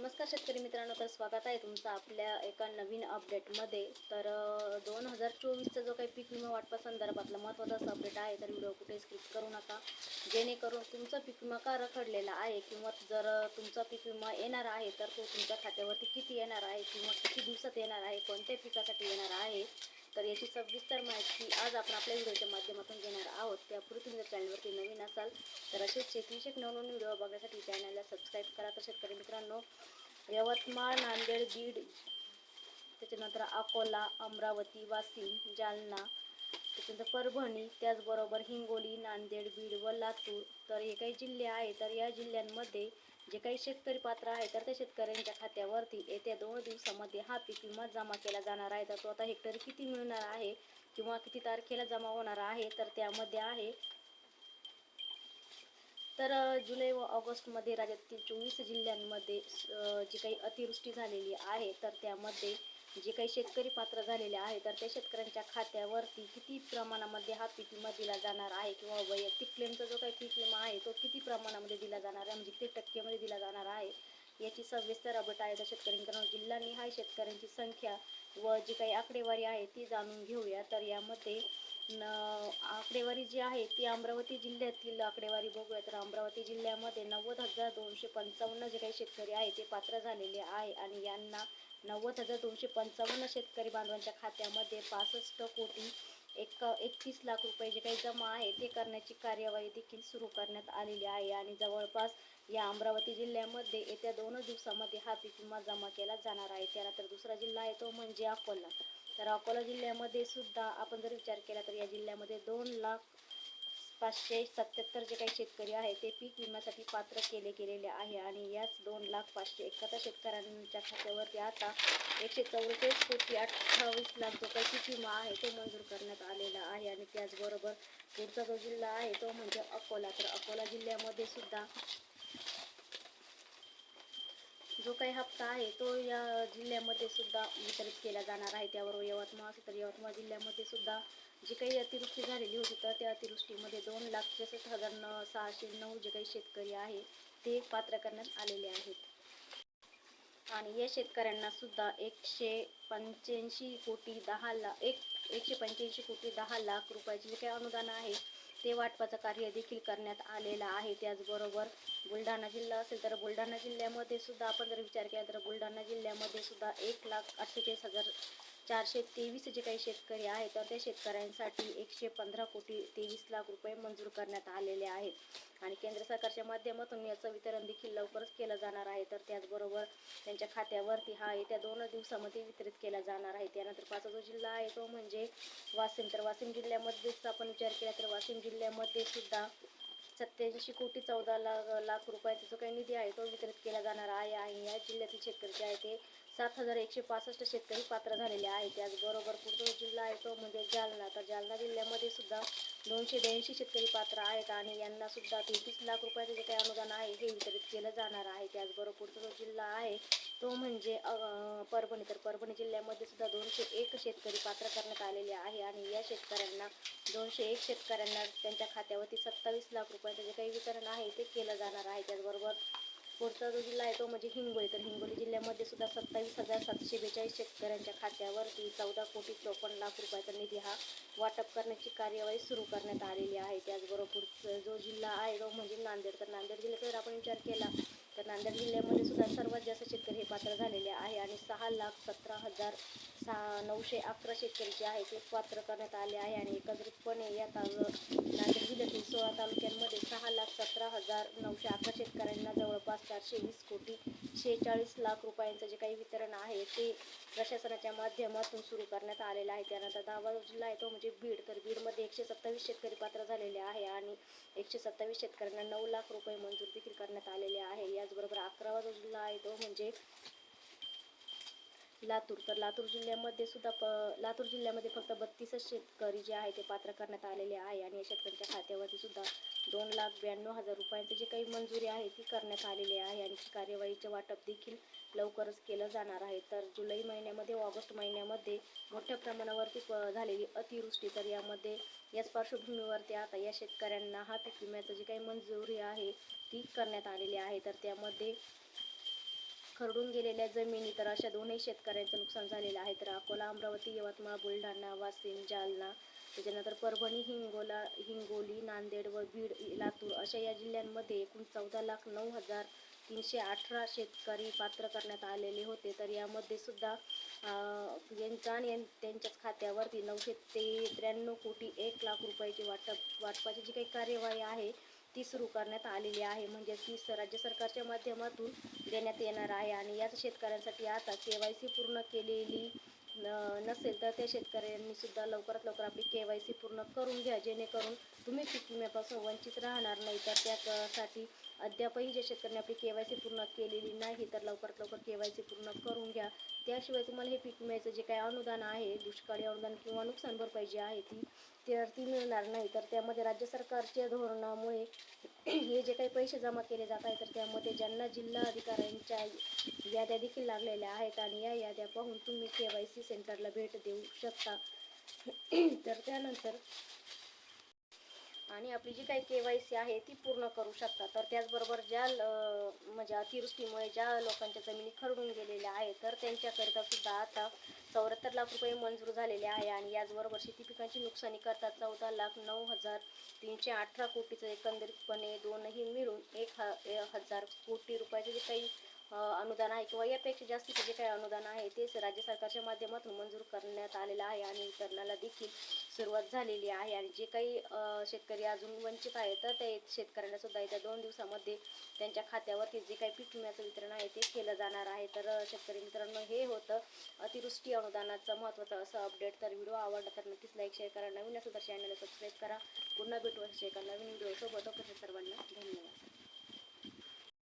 नमस्कार शेतकरी मित्रांनो तर स्वागत आहे तुमचं आपल्या एका नवीन अपडेटमध्ये तर दोन हजार चोवीसचा जो काही पीक विमा वाटपा संदर्भातला महत्त्वाचा अपडेट आहे तर व्हिडिओ कुठे स्किप करू नका. जेणेकरून तुमचा पीक विमा का रखडलेला आहे किंवा जर तुमचा पीक विमा येणार आहे तर तो तुमच्या खात्यावरती किती येणार आहे किंवा किती दिवसात येणार आहे कोणत्या पिकासाठी येणार आहे तर याची सविस्तर माहिती आज आपण आपल्या व्हिडिओच्या माध्यमातून घेणार आहोत. त्यापूर्वी तुम्ही जर चॅनलवरती नवीन असाल तर असेच शेतीविषयक नवनवीन व्हिडिओ बघण्यासाठी चॅनलला सबस्क्राईब करा. तर शेतकरी मित्रांनो यवतमाळ नांदेड बीड त्याच्यानंतर अकोला अमरावती वाशिम जालना त्याच्यानंतर परभणी त्याचबरोबर हिंगोली नांदेड बीड व लातूर तर हे काही जिल्हे आहे तर या जिल्ह्यांमध्ये जे काही शेतकरी पात्र आहे तर त्या शेतकऱ्यांच्या खात्यावरती येत्या दोन दिवसामध्ये हा पीक विमा जमा केला जाणार आहे. तर तो आता हेक्टरी किती मिळणार आहे किंवा किती तारखेला जमा होणार आहे तर त्यामध्ये आहे. तर जुलै व ऑगस्टमध्ये राज्यातील चोवीस जिल्ह्यांमध्ये जी काही अतिवृष्टी झालेली आहे तर त्यामध्ये जे काही शेतकरी पात्र झालेले आहे तर त्या शेतकऱ्यांच्या खात्यावरती किती प्रमाणामध्ये हा पीक विमा दिला जाणार आहे किंवा वैयक्तिक क्लेमचा जो काही पीक विमा आहे तो किती प्रमाणामध्ये दिला जाणार आहे? म्हणजे किती टक्केमध्ये दिला जाणार आहे. याची सविस्तर अपडेट आहे तर शेतकऱ्यांकडून जिल्हानिहाय शेतकऱ्यांची संख्या व जी काही आकडेवारी आहे ती जाणून घेऊया. तर यामध्ये न आकडेवारी जी आहे ती अमरावती जिल्ह्यातील आकडेवारी बघूया. तर अमरावती जिल्ह्यामध्ये नव्वद हजार दोनशे पंचावन्न जे काही शेतकरी आहे ते पात्र झालेले आहे आणि यांना नव्वद हजार दोनशे पंचावन्न शेतकरी बांधवांच्या खात्यामध्ये पासष्ट कोटी एक एकतीस लाख रुपये जे काही जमा आहे ते करण्याची कार्यवाही देखील सुरू करण्यात आलेली आहे. आणि जवळपास या अमरावती जिल्ह्यामध्ये येत्या दोनच दिवसामध्ये हा पीक विमा जमा केला जाणार आहे. त्यानंतर दुसरा जिल्हा आहे तो म्हणजे अकोला. तर अकोला जिल्ह्यामध्ये सुद्धा आपण जर विचार केला तर या जिल्ह्यामध्ये दोन लाख पाचशे सत्याहत्तर जे काही शेतकरी आहे ते पीक विम्यासाठी पात्र केले गेलेले आहे आणि याच दोन लाख पाचशे एकाहत्तर शेतकऱ्यांच्या खात्यावरती आता एकशे चौवेचाळीस कोटी अठ्ठावीस लाख जो काही पीक विमा आहे तो मंजूर करण्यात आलेला आहे आणि त्याचबरोबर पुढचा जो जिल्हा आहे तो म्हणजे अकोला. तर अकोला जिल्ह्यामध्ये सुद्धा जो काही हप्ता आहे तो या जिल्ह्यामध्ये सुद्धा वितरित केला जाणार आहे. त्यावर यवतमाळ असेल तर यवतमाळ जिल्ह्यामध्ये सुद्धा जी काही अतिवृष्टी झालेली होती तर त्या अतिवृष्टीमध्ये दोन लाख त्रेसष्ट हजार न सहाशे नऊ जे काही शेतकरी आहे ते पात्र करण्यात आलेले आहेत. आणि या शेतकऱ्यांना सुद्धा एकशे पंच्याऐंशी कोटी दहा लाख एक एकशे पंच्याऐंशी कोटी दहा लाख रुपयाचे जे काही अनुदान आहे ते वाटपाचं कार्य देखील करण्यात आलेलं आहे. त्याचबरोबर बुलढाणा जिल्हा असेल तर बुलढाणा जिल्ह्यामध्ये सुद्धा आपण जर विचार केला तर बुलढाणा जिल्ह्यामध्ये सुद्धा एक लाख अठ्ठेचाळीस हजार चारशे तेवीस जे काही शेतकरी आहेत तर त्या शेतकऱ्यांसाठी एकशे पंधरा कोटी तेवीस लाख रुपये मंजूर करण्यात आलेले आहेत. आणि केंद्र सरकारच्या माध्यमातून याचं वितरण देखील लवकरच केलं जाणार आहे. तर त्याचबरोबर त्यांच्या खात्यावरती हा येत्या दोन दिवसामध्ये वितरित केला जाणार आहे. त्यानंतर पाचवा जो जिल्हा आहे तो म्हणजे वाशिम. तर वाशिम जिल्ह्यामध्येच आपण विचार केला तर वाशिम जिल्ह्यामध्ये सुद्धा सत्याऐंशी कोटी चौदा लाख लाख रुपयाचा जो काही निधी आहे तो वितरित केला जाणार आहे. आणि या जिल्ह्यातील शेतकरी जे आहे ते सात हजार एकशे पासष्ट शेतकरी पात्र झालेले आहे त्याचबरोबर पुढचा जो जिल्हा आहे तो म्हणजे जालना. तर जालना जिल्ह्यामध्ये सुद्धा दोनशे ब्याऐंशी शेतकरी पात्र आहेत आणि यांना सुद्धा तेहतीस लाख रुपयाचं जे काही अनुदान आहे हे वितरित केलं जाणार आहे. त्याचबरोबर पुढचा जो जिल्हा आहे तो म्हणजे परभणी तर परभणी जिल्ह्यामध्ये सुद्धा दोनशे एक शेतकरी पात्र करण्यात आलेले आहे आणि या शेतकऱ्यांना दोनशे एक शेतकऱ्यांना त्यांच्या खात्यावरती सत्तावीस लाख रुपयाचं जे काही वितरण आहे ते केलं जाणार आहे. त्याचबरोबर पुढचा जो जिल्हा आहे तो म्हणजे हिंगोली. तर हिंगोली जिल्ह्यामध्ये सुद्धा सत्तावीस हजार सातशे बेचाळीस शेतकऱ्यांच्या खात्यावरती चौदा कोटी चौपन्न लाख रुपयाचा निधी हा वाटप करण्याची कार्यवाही सुरू करण्यात आलेली आहे. त्याचबरोबर पुढचा जो जिल्हा आहे तो म्हणजे नांदेड. तर नांदेड जिल्ह्याचा जर आपण विचार केला तर नांदेड जिल्ह्यामध्ये सुद्धा सर्वात जास्त शेतकरी हे पात्र झालेले आहे आणि सहा लाख सतरा हजार सहा नऊशे अकरा शेतकरी जे आहे ते पात्र करण्यात आले आहे आणि एकत्रितपणे या ताल नांदेड जिल्ह्यातील सोळा तालुक्यांमध्ये सहा लाख सतरा हजार नऊशे अकरा शेतकऱ्यांना जवळपास चारशे वीस कोटी शेहेचाळीस लाख रुपयांचं जे काही वितरण आहे ते प्रशासनाच्या माध्यमातून सुरू करण्यात आलेलं आहे. त्यानंतर दहावा जिल्हा आहे तो म्हणजे बीड. तर बीडमध्ये एकशे सत्तावीस शेतकरी पात्र झालेले आहे आणि एकशे सत्तावीस शेतकऱ्यांना नऊ लाख रुपये मंजूर देखील करण्यात आलेले आहे. याचबरोबर अकरावा जो जिल्हा आहे तो म्हणजे लातूर. तर लातूर जिल्ह्यामध्ये सुद्धा प लातूर जिल्ह्यामध्ये फक्त बत्तीसच शेतकरी जे आहे ते पात्र करण्यात आलेले आहे आणि या शेतकऱ्यांच्या खात्यावरती सुद्धा दोन लाख ब्याण्णव हजार रुपयांची जी काही मंजुरी आहे ती करण्यात आलेली आहे आणि कार्यवाहीचे वाटप देखील लवकरच केलं जाणार आहे. तर जुलै महिन्यामध्ये ऑगस्ट महिन्यामध्ये मोठ्या प्रमाणावरती प झालेली अतिवृष्टी. तर यामध्ये याच पार्श्वभूमीवरती आता या शेतकऱ्यांना हा पीक विम्याचं जी काही मंजुरी आहे ती करण्यात आलेली आहे. तर त्यामध्ये खरडून गेलेल्या जमिनी तर अशा दोनही शेतकऱ्यांचं नुकसान झालेलं आहे. तर अकोला अमरावती यवतमाळ बुलढाणा वाशिम जालना त्याच्यानंतर परभणी हिंगोला हिंगोली नांदेड व बीड लातूर अशा या जिल्ह्यांमध्ये एकूण चौदा लाख नऊ हजार तीनशे अठरा शेतकरी पात्र करण्यात आलेले होते. तर यामध्ये सुद्धा यांचा आणि यां- त्यांच्याच खात्यावरती नऊशे ते त्र्याण्णव कोटी एक लाख रुपयाची वाटप वाटपाची जी काही कार्यवाही आहे ती सुरू करण्यात आलेली आहे. म्हणजे ती स- राज्य सरकारच्या माध्यमातून देण्यात येणार आहे. आणि याच शेतकऱ्यांसाठी आता के वाय सी पूर्ण केलेली न- नसेल तर त्या शेतकऱ्यांनीसुद्धा लवकरात लवकर आपली के वाय सी पूर्ण करून घ्या. जेणेकरून तुम्ही पीक विम्यापासून वंचित राहणार नाही तर त्यासाठी अद्यापही ज्या शेतकऱ्यांनी आपली के वाय सी पूर्ण केलेली नाही तर लवकरात लवकर के वाय सी पूर्ण करून घ्या. त्याशिवाय तुम्हाला हे पीक विम्याचं जे काही अनुदान आहे दुष्काळी अनुदान किंवा नुकसान भरपाई जी आहे ती तर ती मिळणार नाही. तर त्यामध्ये राज्य सरकारच्या धोरणामुळे हे जे काही पैसे जमा केले जात आहेत तर त्यामध्ये ज्यांना जिल्हा अधिकाऱ्यांच्या याद्या देखील लागलेल्या आहेत आणि या याद्या पाहून तुम्ही के वाय सी सेंटरला भेट देऊ शकता. तर त्यानंतर आणि आपली जी काही के वाय सी आहे ती पूर्ण करू शकता. तर त्याचबरोबर ज्या ल- म्हणजे अतिवृष्टीमुळे ज्या लोकांच्या जमिनी खरडून गेलेल्या आहेत तर त्यांच्याकरिता सुद्धा आता चौऱ्याहत्तर लाख रुपये मंजूर झालेले आहे आणि याचबरोबर शेती पिकांची नुकसानी करता चौदा लाख नऊ हजार तीनशे अठरा कोटीचं एकंदरीतपणे दोनही मिळून एक ह ए- हजार कोटी रुपयाचे जे काही अनुदान आहे किंवा यापेक्षा जास्तीचे जे काही अनुदान आहे तेच राज्य सरकारच्या माध्यमातून मंजूर करण्यात आलेलं आहे आणि वितरणाला देखील सुरुवात झालेली आहे. आणि जे काही शेतकरी अजून वंचित आहे तर ते शेतकऱ्यांना सुद्धा येत्या दोन दिवसामध्ये त्यांच्या खात्यावरती जे काही पीक विम्याचं वितरण आहे ते केलं जाणार आहे. तर शेतकरी मित्रांनो हे होतं. अतिवृष्टी अनुदानाचं महत्त्वाचं असं अपडेट तर व्हिडिओ आवडला तर नक्कीच लाईक शेअर करा. नवीन असेल तर चॅनलला सबस्क्राईब करा. पुन्हा भेटू अशा एका नवीन व्हिडिओसोबत सर्वांना धन्यवाद.